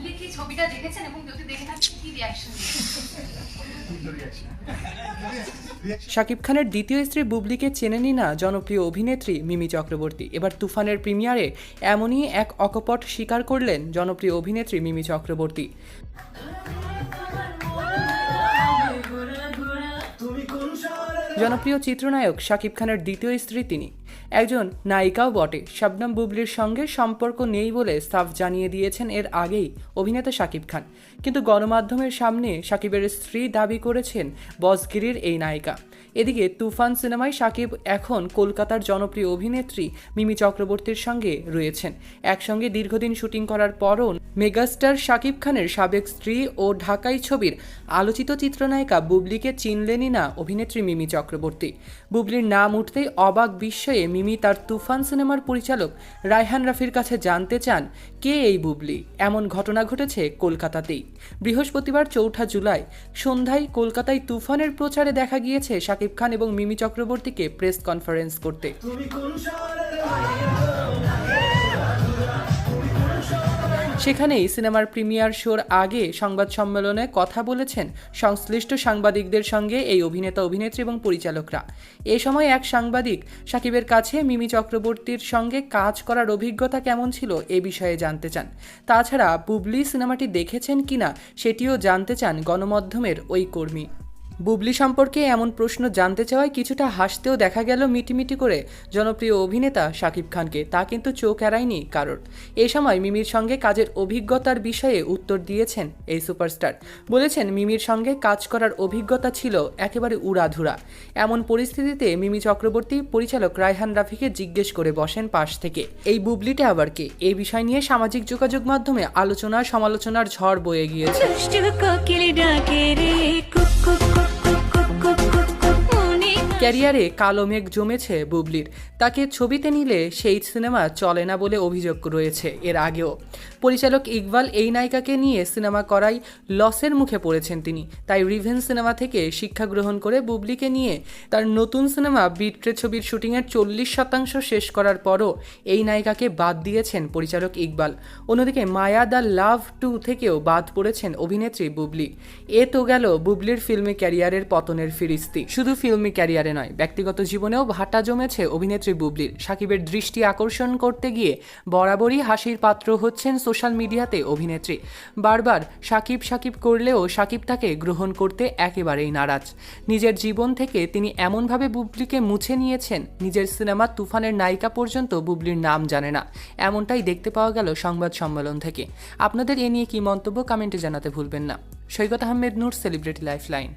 বুবলি কি ছবিটা দেখেছেন এবং যদি দেখে থাকেন, কি রিয়াকশন শাকিব খানের দ্বিতীয় স্ত্রী বুবলিকে চেনেনি না জনপ্রিয় অভিনেত্রী মিমি চক্রবর্তী। এবার তুফানের প্রিমিয়ারে এমনই এক অকপট স্বীকার করলেন জনপ্রিয় অভিনেত্রী মিমি চক্রবর্তী। জনপ্রিয় চিত্রনায়ক শাকিব খানের দ্বিতীয় স্ত্রী তিনি। একজন নায়িকাও বটে। শবনম বুবলির সঙ্গে সম্পর্ক নেই বলে সাফ জানিয়ে দিয়েছেন এর আগেই অভিনেতা শাকিব খান। কিন্তু গণমাধ্যমের সামনে শাকিবের স্ত্রী দাবি করেছেন বসগিরির এই নায়িকা। এদিকে তুফান সিনেমায় শাকিব এখন কলকাতার জনপ্রিয় অভিনেত্রী মিমি চক্রবর্তীর সঙ্গে রয়েছেন। একসঙ্গে দীর্ঘদিন শুটিং করার পরও মেগাস্টার শাকিব খানের সাবেক স্ত্রী ও ঢাকাই ছবির আলোচিত চিত্রনায়িকা বুবলিকে চিনলেনই না অভিনেত্রী মিমি চক্রবর্তী। বুবলির নাম উঠতেই অবাক বিস্ময়ে মিমি তার তুফান সিনেমার পরিচালক রায়হান রাফির কাছে জানতে চান, কে এই বুবলি? এমন ঘটনা ঘটেছে কলকাতাতেই। বৃহস্পতিবার চৌঠা জুলাই সন্ধ্যায় কলকাতায় তুফানের প্রচারে দেখা গিয়েছে শাকিব খান এবং মিমি চক্রবর্তীকে প্রেস কনফারেন্স করতে। সেখানেই সিনেমার প্রিমিয়ার শোর আগে সংবাদ সম্মেলনে কথা বলেছেন সংশ্লিষ্ট সাংবাদিকদের সঙ্গে এই অভিনেতা, অভিনেত্রী এবং পরিচালকরা। এ সময় এক সাংবাদিক, সাকিবের কাছে মিমি চক্রবর্তীর সঙ্গে কাজ করার অভিজ্ঞতা কেমন ছিল এ বিষয়ে জানতে চান। তাছাড়া বুবলি সিনেমাটি দেখেছেন কিনা সেটিও জানতে চান গণমাধ্যমের ওই কর্মী। বুবলি সম্পর্কে এমন প্রশ্ন জানতে চাওয়ায় কিছুটা হাসতেও দেখা গেল মিটিমিটি করে জনপ্রিয় অভিনেতা শাকিব খানকে। তা কিন্তু চোখ এড়ায়নি কারোর। এ সময় মিমির সঙ্গে কাজের অভিজ্ঞতার বিষয়ে উত্তর দিয়েছেন এই সুপারস্টার। বলেছেন, মিমির সঙ্গে কাজ করার অভিজ্ঞতা ছিল একেবারে উড়াধুরা। এমন পরিস্থিতিতে মিমি চক্রবর্তী পরিচালক রায়হান রাফিকে জিজ্ঞেস করে বসেন পাশ থেকে। এই বুবলিটা আবার কে? এই বিষয় নিয়ে সামাজিক যোগাযোগ মাধ্যমে আলোচনা সমালোচনার ঝড় বয়ে গিয়েছে। cook, cook. ক্যারিয়ারে কালো মেঘ জমেছে বুবলির। তাকে ছবিতে নিলে সেই সিনেমা চলে না বলে অভিযোগ রয়েছে এর আগেও। পরিচালক ইকবাল এই নায়িকাকে নিয়ে সিনেমা করাই লসের মুখে পড়েছেন তিনি। তাই রিভেন সিনেমা থেকে শিক্ষা গ্রহণ করে বুবলিকে নিয়ে তার নতুন সিনেমা বিট্রে ছবির শুটিংয়ের চল্লিশ শতাংশ শেষ করার পরও এই নায়িকাকে বাদ দিয়েছেন পরিচালক ইকবাল। অন্যদিকে মায়া দ্য লাভ টু থেকেও বাদ পড়েছেন অভিনেত্রী বুবলি। এ তো গেল বুবলির ফিল্মি ক্যারিয়ারের পতনের ফিরিস্তি। শুধু ফিল্মি ক্যারিয়ারে নয়। ব্যক্তিগত জীবনেও ভাটা জমেছে অভিনেত্রী বুবলির। সাকিবের দৃষ্টি আকর্ষণ করতে গিয়ে বরাবরই হাসির পাত্র হচ্ছেন সোশ্যাল মিডিয়াতে অভিনেত্রী। বারবার সাকিব সাকিব করলেও সাকিব তাকে গ্রহণ করতে একেবারেই নারাজ। নিজের জীবন থেকে তিনি এমনভাবে বুবলিকে মুছে নিয়েছেন, নিজের সিনেমা তুফানের নায়িকা পর্যন্ত বুবলির নাম জানে না। এমনটাই দেখতে পাওয়া গেল সংবাদ সম্মেলন থেকে। আপনাদের এ নিয়ে কি মন্তব্য কমেন্টে জানাতে ভুলবেন না। Saikat Ahmed Noor, celebrity life line